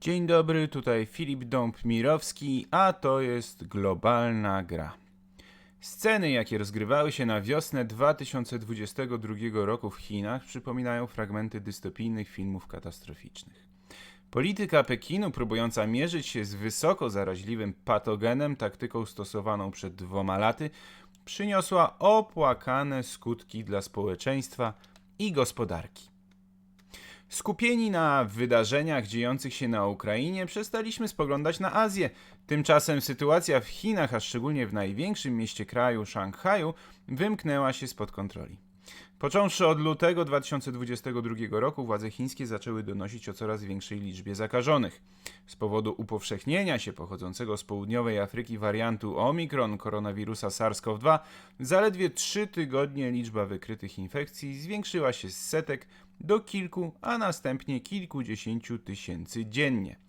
Dzień dobry, tutaj Filip Dąb-Mirowski, a to jest globalna gra. Sceny, jakie rozgrywały się na wiosnę 2022 roku w Chinach, przypominają fragmenty dystopijnych filmów katastroficznych. Polityka Pekinu, próbująca mierzyć się z wysoko zaraźliwym patogenem taktyką stosowaną przed dwoma laty, przyniosła opłakane skutki dla społeczeństwa i gospodarki. Skupieni na wydarzeniach dziejących się na Ukrainie, przestaliśmy spoglądać na Azję. Tymczasem sytuacja w Chinach, a szczególnie w największym mieście kraju, Szanghaju, wymknęła się spod kontroli. Począwszy od lutego 2022 roku, władze chińskie zaczęły donosić o coraz większej liczbie zakażonych. Z powodu upowszechnienia się pochodzącego z południowej Afryki wariantu Omikron koronawirusa SARS-CoV-2, zaledwie 3 tygodnie liczba wykrytych infekcji zwiększyła się z setek do kilku, a następnie kilkudziesięciu tysięcy dziennie.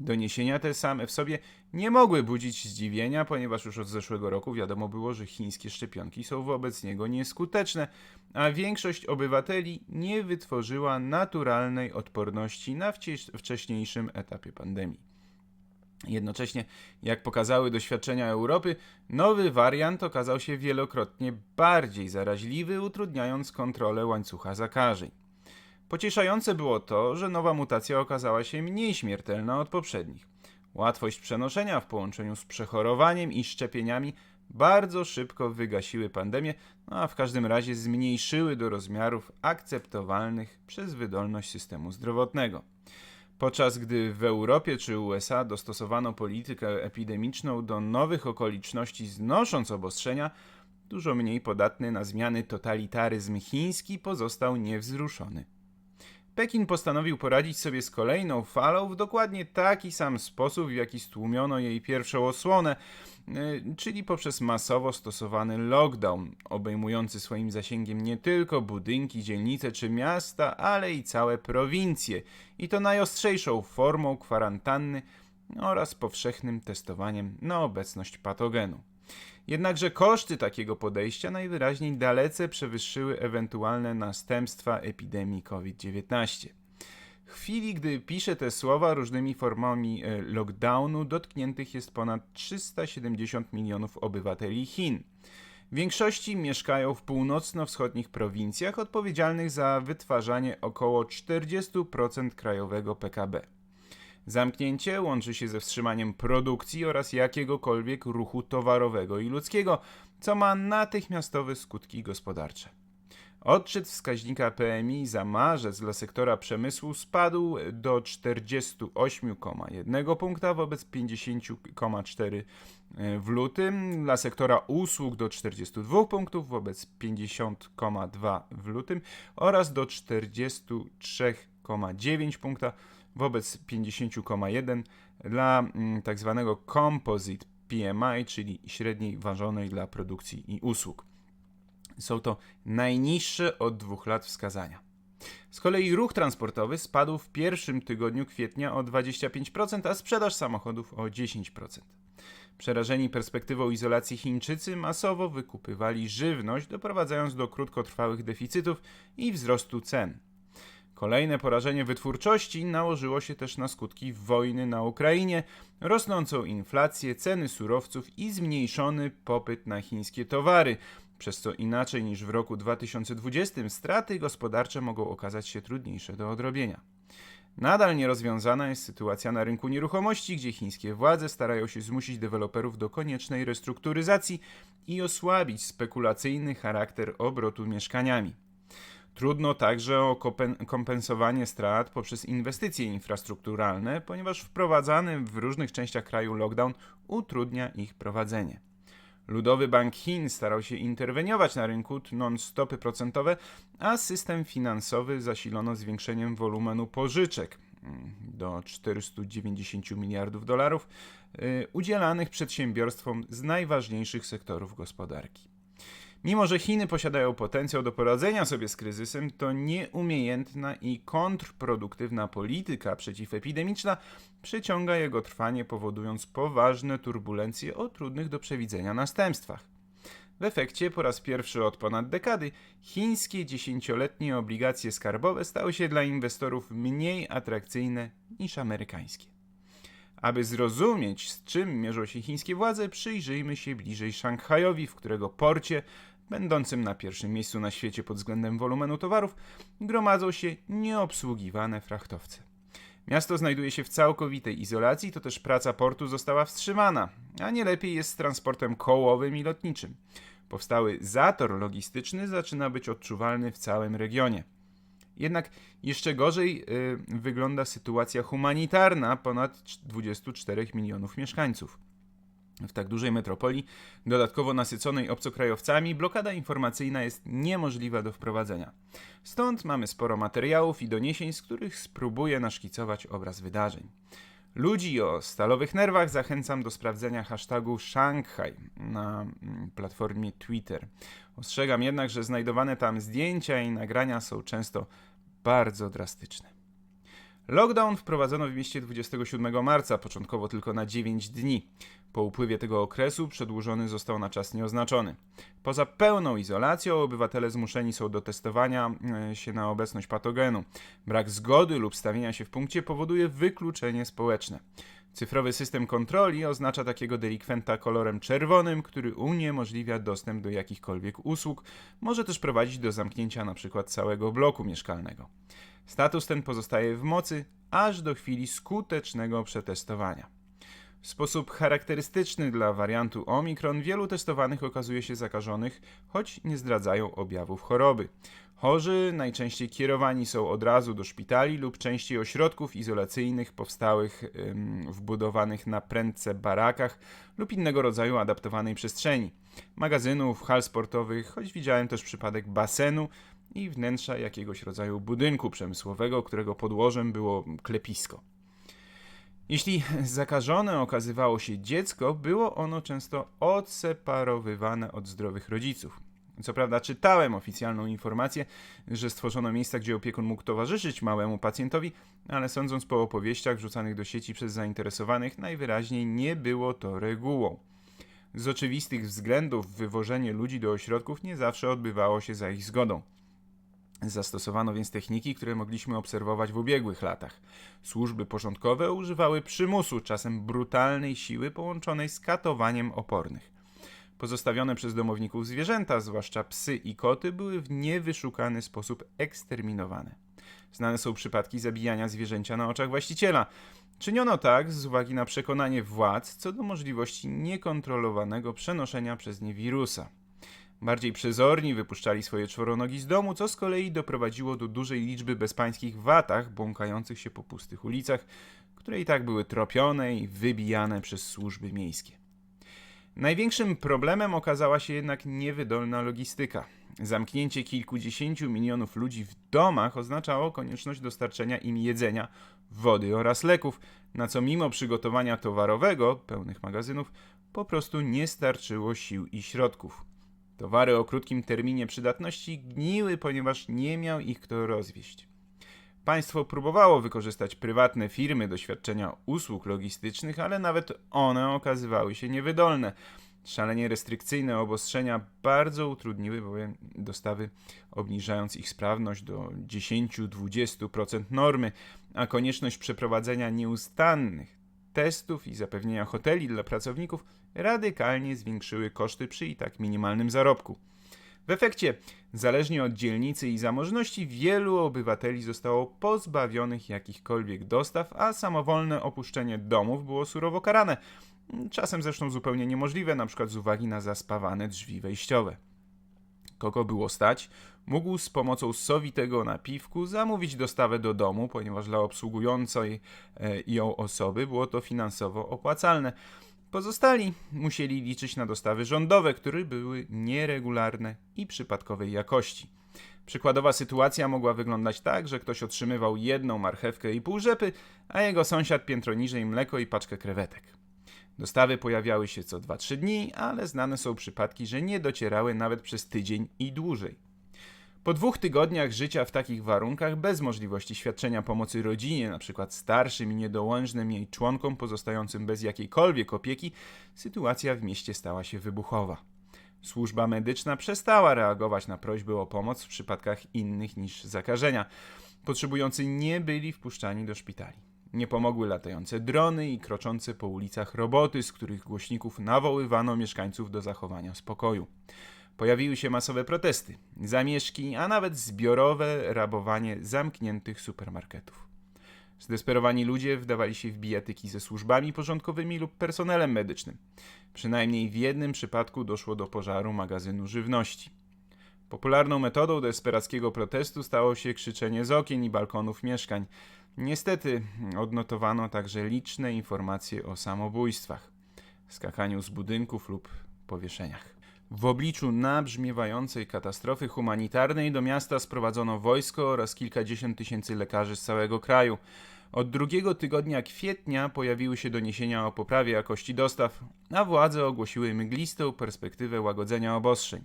Doniesienia te same w sobie nie mogły budzić zdziwienia, ponieważ już od zeszłego roku wiadomo było, że chińskie szczepionki są wobec niego nieskuteczne, a większość obywateli nie wytworzyła naturalnej odporności na wcześniejszym etapie pandemii. Jednocześnie, jak pokazały doświadczenia Europy, nowy wariant okazał się wielokrotnie bardziej zaraźliwy, utrudniając kontrolę łańcucha zakażeń. Pocieszające było to, że nowa mutacja okazała się mniej śmiertelna od poprzednich. Łatwość przenoszenia w połączeniu z przechorowaniem i szczepieniami bardzo szybko wygasiły pandemię, no a w każdym razie zmniejszyły do rozmiarów akceptowalnych przez wydolność systemu zdrowotnego. Podczas gdy w Europie czy USA dostosowano politykę epidemiczną do nowych okoliczności, znosząc obostrzenia, dużo mniej podatny na zmiany totalitaryzm chiński pozostał niewzruszony. Pekin postanowił poradzić sobie z kolejną falą w dokładnie taki sam sposób, w jaki stłumiono jej pierwszą osłonę, y, czyli poprzez masowo stosowany lockdown, obejmujący swoim zasięgiem nie tylko budynki, dzielnice czy miasta, ale i całe prowincje, i to najostrzejszą formą kwarantanny oraz powszechnym testowaniem na obecność patogenu. Jednakże koszty takiego podejścia najwyraźniej dalece przewyższyły ewentualne następstwa epidemii COVID-19. W chwili, gdy piszę te słowa, różnymi formami e, lockdownu dotkniętych jest ponad 370 milionów obywateli Chin. W większości mieszkają w północno-wschodnich prowincjach odpowiedzialnych za wytwarzanie około 40% krajowego PKB. Zamknięcie łączy się ze wstrzymaniem produkcji oraz jakiegokolwiek ruchu towarowego i ludzkiego, co ma natychmiastowe skutki gospodarcze. Odczyt wskaźnika PMI za marzec dla sektora przemysłu spadł do 48,1 punkta wobec 50,4 w lutym, dla sektora usług do 42 punktów wobec 50,2 w lutym oraz do 43,9 punkta wobec 50,1 dla tak zwanego Composite PMI, czyli średniej ważonej dla produkcji i usług. Są to najniższe od dwóch lat wskazania. Z kolei ruch transportowy spadł w pierwszym tygodniu kwietnia o 25%, a sprzedaż samochodów o 10%. Przerażeni perspektywą izolacji Chińczycy masowo wykupywali żywność, doprowadzając do krótkotrwałych deficytów i wzrostu cen. Kolejne porażenie wytwórczości nałożyło się też na skutki wojny na Ukrainie, rosnącą inflację, ceny surowców i zmniejszony popyt na chińskie towary, przez co inaczej niż w roku 2020 straty gospodarcze mogą okazać się trudniejsze do odrobienia. Nadal nierozwiązana jest sytuacja na rynku nieruchomości, gdzie chińskie władze starają się zmusić deweloperów do koniecznej restrukturyzacji i osłabić spekulacyjny charakter obrotu mieszkaniami. Trudno także o kompensowanie strat poprzez inwestycje infrastrukturalne, ponieważ wprowadzany w różnych częściach kraju lockdown utrudnia ich prowadzenie. Ludowy Bank Chin starał się interweniować na rynku, tnąc stopy procentowe, a system finansowy zasilono zwiększeniem wolumenu pożyczek mm, do 490 miliardów dolarów y, udzielanych przedsiębiorstwom z najważniejszych sektorów gospodarki. Mimo, że Chiny posiadają potencjał do poradzenia sobie z kryzysem, to nieumiejętna i kontrproduktywna polityka przeciwepidemiczna przyciąga jego trwanie, powodując poważne turbulencje o trudnych do przewidzenia następstwach. W efekcie po raz pierwszy od ponad dekady chińskie dziesięcioletnie obligacje skarbowe stały się dla inwestorów mniej atrakcyjne niż amerykańskie. Aby zrozumieć, z czym mierzą się chińskie władze, przyjrzyjmy się bliżej Szanghajowi, w którego porcie, będącym na pierwszym miejscu na świecie pod względem wolumenu towarów, gromadzą się nieobsługiwane frachtowce. Miasto znajduje się w całkowitej izolacji, to też praca portu została wstrzymana, a nie lepiej jest z transportem kołowym i lotniczym. Powstały zator logistyczny zaczyna być odczuwalny w całym regionie. Jednak jeszcze gorzej y, wygląda sytuacja humanitarna ponad 24 milionów mieszkańców. W tak dużej metropolii, dodatkowo nasyconej obcokrajowcami, blokada informacyjna jest niemożliwa do wprowadzenia. Stąd mamy sporo materiałów i doniesień, z których spróbuję naszkicować obraz wydarzeń. Ludzi o stalowych nerwach zachęcam do sprawdzenia hashtagu Shanghai na mm, platformie Twitter. Ostrzegam jednak, że znajdowane tam zdjęcia i nagrania są często bardzo drastyczne. Lockdown wprowadzono w mieście 27 marca, początkowo tylko na 9 dni. Po upływie tego okresu przedłużony został na czas nieoznaczony. Poza pełną izolacją obywatele zmuszeni są do testowania e, się na obecność patogenu. Brak zgody lub stawienia się w punkcie powoduje wykluczenie społeczne. Cyfrowy system kontroli oznacza takiego delikwenta kolorem czerwonym, który uniemożliwia dostęp do jakichkolwiek usług, może też prowadzić do zamknięcia np. całego bloku mieszkalnego. Status ten pozostaje w mocy aż do chwili skutecznego przetestowania. W sposób charakterystyczny dla wariantu Omikron wielu testowanych okazuje się zakażonych, choć nie zdradzają objawów choroby. Chorzy najczęściej kierowani są od razu do szpitali lub częściej ośrodków izolacyjnych powstałych ym, wbudowanych na prędce barakach lub innego rodzaju adaptowanej przestrzeni. Magazynów, hal sportowych, choć widziałem też przypadek basenu i wnętrza jakiegoś rodzaju budynku przemysłowego, którego podłożem było klepisko. Jeśli zakażone okazywało się dziecko, było ono często odseparowywane od zdrowych rodziców. Co prawda czytałem oficjalną informację, że stworzono miejsca, gdzie opiekun mógł towarzyszyć małemu pacjentowi, ale sądząc po opowieściach wrzucanych do sieci przez zainteresowanych, najwyraźniej nie było to regułą. Z oczywistych względów wywożenie ludzi do ośrodków nie zawsze odbywało się za ich zgodą. Zastosowano więc techniki, które mogliśmy obserwować w ubiegłych latach. Służby porządkowe używały przymusu, czasem brutalnej siły połączonej z katowaniem opornych. Pozostawione przez domowników zwierzęta, zwłaszcza psy i koty, były w niewyszukany sposób eksterminowane. Znane są przypadki zabijania zwierzęcia na oczach właściciela. Czyniono tak z uwagi na przekonanie władz co do możliwości niekontrolowanego przenoszenia przez nie wirusa. Bardziej przezorni wypuszczali swoje czworonogi z domu, co z kolei doprowadziło do dużej liczby bezpańskich watach błąkających się po pustych ulicach, które i tak były tropione i wybijane przez służby miejskie. Największym problemem okazała się jednak niewydolna logistyka. Zamknięcie kilkudziesięciu milionów ludzi w domach oznaczało konieczność dostarczenia im jedzenia, wody oraz leków, na co mimo przygotowania towarowego, pełnych magazynów, po prostu nie starczyło sił i środków. Towary o krótkim terminie przydatności gniły, ponieważ nie miał ich kto rozwieść. Państwo próbowało wykorzystać prywatne firmy do świadczenia usług logistycznych, ale nawet one okazywały się niewydolne. Szalenie restrykcyjne obostrzenia bardzo utrudniły bowiem dostawy, obniżając ich sprawność do 10-20% normy, a konieczność przeprowadzenia nieustannych testów i zapewnienia hoteli dla pracowników radykalnie zwiększyły koszty przy i tak minimalnym zarobku. W efekcie, zależnie od dzielnicy i zamożności, wielu obywateli zostało pozbawionych jakichkolwiek dostaw, a samowolne opuszczenie domów było surowo karane. Czasem zresztą zupełnie niemożliwe, np. z uwagi na zaspawane drzwi wejściowe. Kogo było stać, mógł z pomocą sowitego napiwku zamówić dostawę do domu, ponieważ dla obsługującej e, ją osoby było to finansowo opłacalne. Pozostali musieli liczyć na dostawy rządowe, które były nieregularne i przypadkowej jakości. Przykładowa sytuacja mogła wyglądać tak, że ktoś otrzymywał jedną marchewkę i pół rzepy, a jego sąsiad piętro niżej mleko i paczkę krewetek. Dostawy pojawiały się co 2-3 dni, ale znane są przypadki, że nie docierały nawet przez tydzień i dłużej. Po dwóch tygodniach życia w takich warunkach, bez możliwości świadczenia pomocy rodzinie, np. starszym i niedołężnym jej członkom pozostającym bez jakiejkolwiek opieki, sytuacja w mieście stała się wybuchowa. Służba medyczna przestała reagować na prośby o pomoc w przypadkach innych niż zakażenia. Potrzebujący nie byli wpuszczani do szpitali. Nie pomogły latające drony i kroczące po ulicach roboty, z których głośników nawoływano mieszkańców do zachowania spokoju. Pojawiły się masowe protesty, zamieszki, a nawet zbiorowe rabowanie zamkniętych supermarketów. Zdesperowani ludzie wdawali się w bijatyki ze służbami porządkowymi lub personelem medycznym. Przynajmniej w jednym przypadku doszło do pożaru magazynu żywności. Popularną metodą desperackiego protestu stało się krzyczenie z okien i balkonów mieszkań. Niestety odnotowano także liczne informacje o samobójstwach, skakaniu z budynków lub powieszeniach. W obliczu nabrzmiewającej katastrofy humanitarnej do miasta sprowadzono wojsko oraz kilkadziesiąt tysięcy lekarzy z całego kraju. Od drugiego tygodnia kwietnia pojawiły się doniesienia o poprawie jakości dostaw, a władze ogłosiły mglistą perspektywę łagodzenia obostrzeń.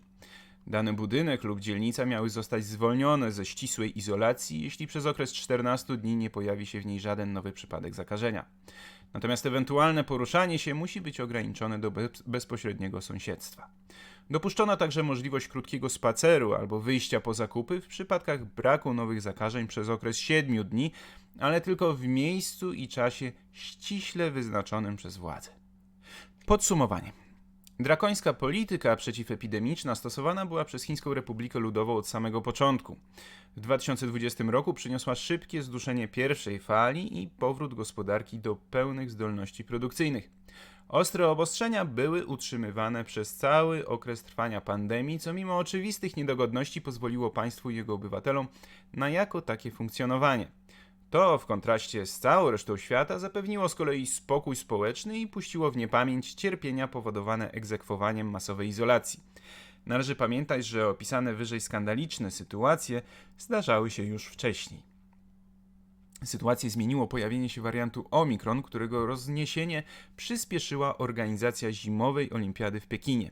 Dany budynek lub dzielnica miały zostać zwolnione ze ścisłej izolacji, jeśli przez okres 14 dni nie pojawi się w niej żaden nowy przypadek zakażenia. Natomiast ewentualne poruszanie się musi być ograniczone do bez bezpośredniego sąsiedztwa. Dopuszczono także możliwość krótkiego spaceru albo wyjścia po zakupy w przypadkach braku nowych zakażeń przez okres 7 dni, ale tylko w miejscu i czasie ściśle wyznaczonym przez władze. Podsumowanie. Drakońska polityka przeciwepidemiczna stosowana była przez Chińską Republikę Ludową od samego początku. W 2020 roku przyniosła szybkie zduszenie pierwszej fali i powrót gospodarki do pełnych zdolności produkcyjnych. Ostre obostrzenia były utrzymywane przez cały okres trwania pandemii, co mimo oczywistych niedogodności pozwoliło państwu i jego obywatelom na jako takie funkcjonowanie. To w kontraście z całą resztą świata zapewniło z kolei spokój społeczny i puściło w niepamięć cierpienia powodowane egzekwowaniem masowej izolacji. Należy pamiętać, że opisane wyżej skandaliczne sytuacje zdarzały się już wcześniej. Sytuację zmieniło pojawienie się wariantu Omikron, którego rozniesienie przyspieszyła organizacja zimowej olimpiady w Pekinie.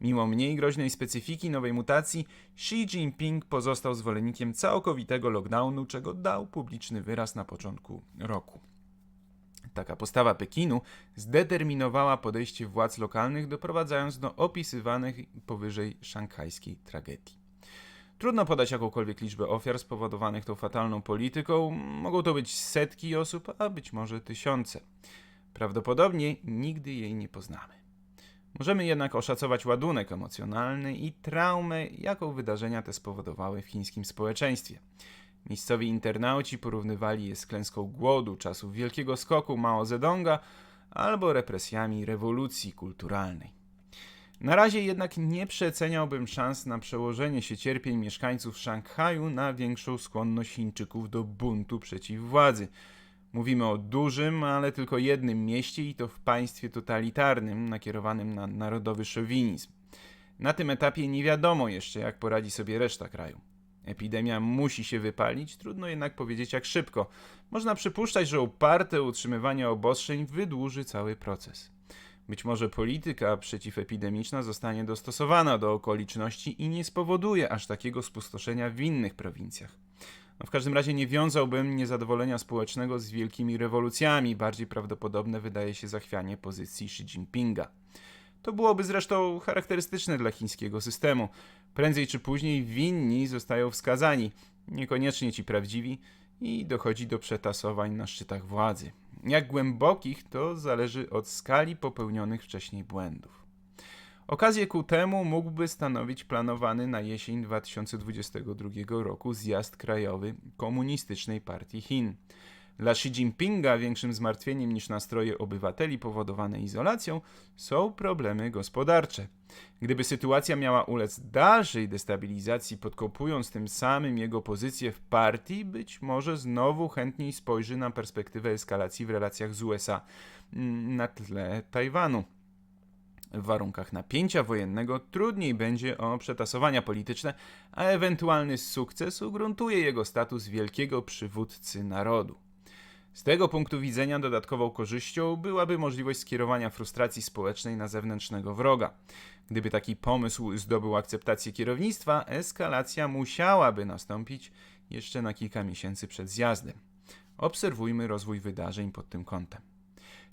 Mimo mniej groźnej specyfiki nowej mutacji, Xi Jinping pozostał zwolennikiem całkowitego lockdownu, czego dał publiczny wyraz na początku roku. Taka postawa Pekinu zdeterminowała podejście władz lokalnych, doprowadzając do opisywanych powyżej szanghajskiej tragedii. Trudno podać jakąkolwiek liczbę ofiar spowodowanych tą fatalną polityką. Mogą to być setki osób, a być może tysiące. Prawdopodobnie nigdy jej nie poznamy. Możemy jednak oszacować ładunek emocjonalny i traumę, jaką wydarzenia te spowodowały w chińskim społeczeństwie. Miejscowi internauci porównywali je z klęską głodu czasów wielkiego skoku Mao Zedonga albo represjami rewolucji kulturalnej. Na razie jednak nie przeceniałbym szans na przełożenie się cierpień mieszkańców Szanghaju na większą skłonność Chińczyków do buntu przeciw władzy. Mówimy o dużym, ale tylko jednym mieście i to w państwie totalitarnym, nakierowanym na narodowy szowinizm. Na tym etapie nie wiadomo jeszcze, jak poradzi sobie reszta kraju. Epidemia musi się wypalić, trudno jednak powiedzieć jak szybko. Można przypuszczać, że uparte utrzymywanie obostrzeń wydłuży cały proces. Być może polityka przeciwepidemiczna zostanie dostosowana do okoliczności i nie spowoduje aż takiego spustoszenia w innych prowincjach. No w każdym razie nie wiązałbym niezadowolenia społecznego z wielkimi rewolucjami. Bardziej prawdopodobne wydaje się zachwianie pozycji Xi Jinpinga. To byłoby zresztą charakterystyczne dla chińskiego systemu. Prędzej czy później winni zostają wskazani, niekoniecznie ci prawdziwi, i dochodzi do przetasowań na szczytach władzy. Jak głębokich, to zależy od skali popełnionych wcześniej błędów. Okazję ku temu mógłby stanowić planowany na jesień 2022 roku zjazd krajowy Komunistycznej Partii Chin. Dla Xi Jinpinga większym zmartwieniem niż nastroje obywateli powodowane izolacją są problemy gospodarcze. Gdyby sytuacja miała ulec dalszej destabilizacji, podkopując tym samym jego pozycję w partii, być może znowu chętniej spojrzy na perspektywę eskalacji w relacjach z USA na tle Tajwanu. W warunkach napięcia wojennego trudniej będzie o przetasowania polityczne, a ewentualny sukces ugruntuje jego status wielkiego przywódcy narodu. Z tego punktu widzenia dodatkową korzyścią byłaby możliwość skierowania frustracji społecznej na zewnętrznego wroga. Gdyby taki pomysł zdobył akceptację kierownictwa, eskalacja musiałaby nastąpić jeszcze na kilka miesięcy przed zjazdem. Obserwujmy rozwój wydarzeń pod tym kątem.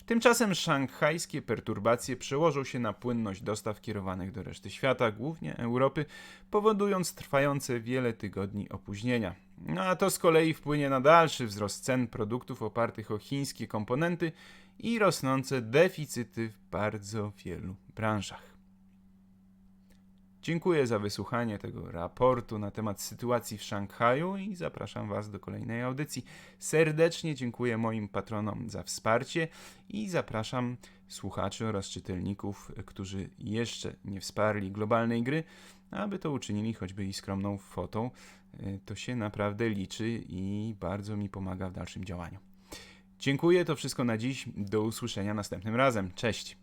Tymczasem szanghajskie perturbacje przełożą się na płynność dostaw kierowanych do reszty świata, głównie Europy, powodując trwające wiele tygodni opóźnienia. No a to z kolei wpłynie na dalszy wzrost cen produktów opartych o chińskie komponenty i rosnące deficyty w bardzo wielu branżach. Dziękuję za wysłuchanie tego raportu na temat sytuacji w Szanghaju i zapraszam Was do kolejnej audycji. Serdecznie dziękuję moim patronom za wsparcie i zapraszam słuchaczy oraz czytelników, którzy jeszcze nie wsparli globalnej gry, aby to uczynili choćby i skromną fotą. Y, To się naprawdę liczy i bardzo mi pomaga w dalszym działaniu. Dziękuję, to wszystko na dziś. Do usłyszenia następnym razem. Cześć.